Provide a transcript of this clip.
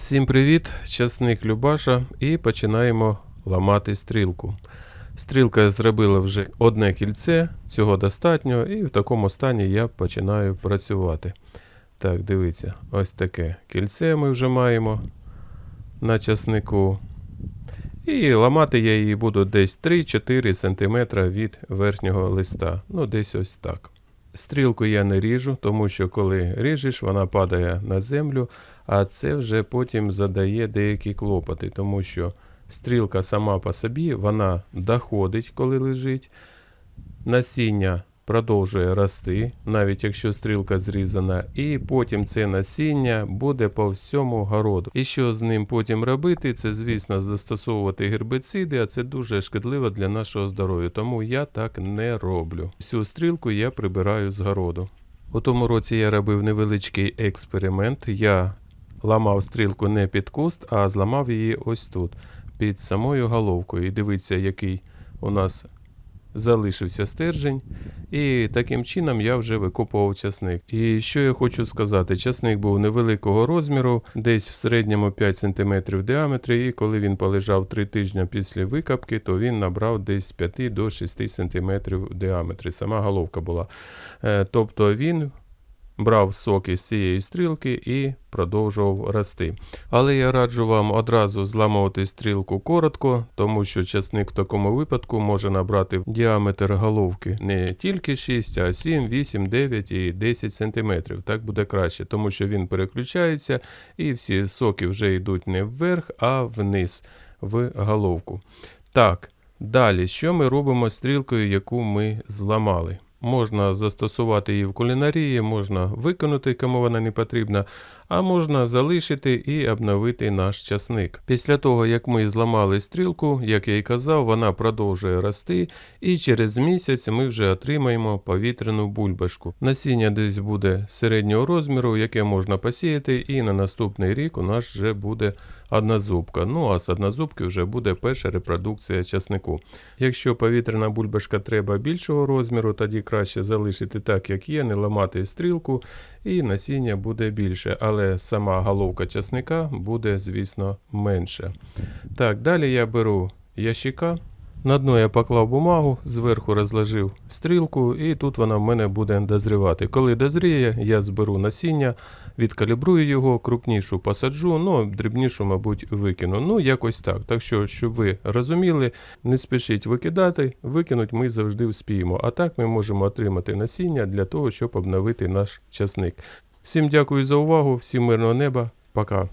Всім привіт! Часник Любаша і починаємо ламати стрілку. Стрілка зробила вже одне кільце, цього достатньо, і в такому стані я починаю працювати. Так, дивіться, ось таке кільце ми вже маємо на часнику. І ламати я її буду десь 3-4 см від верхнього листа. Ну, десь ось так. Стрілку я не ріжу, тому що коли ріжеш, вона падає на землю, а це вже потім задає деякі клопоти, тому що стрілка сама по собі вона доходить, коли лежить. Насіння продовжує рости, навіть якщо стрілка зрізана, і потім це насіння буде по всьому городу. І що з ним потім робити, це, звісно, застосовувати гербициди, а це дуже шкідливо для нашого здоров'я, тому я так не роблю. Всю стрілку я прибираю з городу. У тому році я робив невеличкий експеримент. Я ламав стрілку не під куст, а зламав її ось тут, під самою головкою. І дивіться, який у нас залишився стержень, і таким чином я вже викопував часник. І що я хочу сказати, часник був невеликого розміру, десь в середньому 5 см в діаметрі, і коли він полежав 3 тижні після викопки, то він набрав десь з 5 до 6 см в діаметрі. Сама головка була. Е, Тобто він брав соки з цієї стрілки і продовжував рости. Але я раджу вам одразу зламувати стрілку коротко, тому що часник в такому випадку може набрати діаметр головки не тільки 6, а 7, 8, 9 і 10 см. Так буде краще, тому що він переключається і всі соки вже йдуть не вверх, а вниз в головку. Так, далі, що ми робимо з стрілкою, яку ми зламали? Можна застосувати її в кулінарії, можна викинути, кому вона не потрібна, а можна залишити і обновити наш часник. Після того, як ми зламали стрілку, як я і казав, вона продовжує рости, і через місяць ми вже отримаємо повітряну бульбашку. Насіння десь буде середнього розміру, яке можна посіяти, і на наступний рік у нас вже буде однозубка. Ну а з однозубки вже буде перша репродукція часнику. Якщо повітряна бульбашка треба більшого розміру, тоді краще залишити так, як є, не ламати стрілку, і насіння буде більше. Але сама головка часника буде, звісно, менше. Так, далі я беру ящика. На дно я поклав бумагу, зверху розложив стрілку, і тут вона в мене буде дозрівати. Коли дозріє, я зберу насіння, відкалібрую його, крупнішу посаджу, ну, дрібнішу, мабуть, викину. Ну, якось так. Так що, щоб ви розуміли, не спішіть викидати, викинуть ми завжди вспіємо. А так ми можемо отримати насіння для того, щоб обновити наш часник. Всім дякую за увагу, всім мирного неба, пока.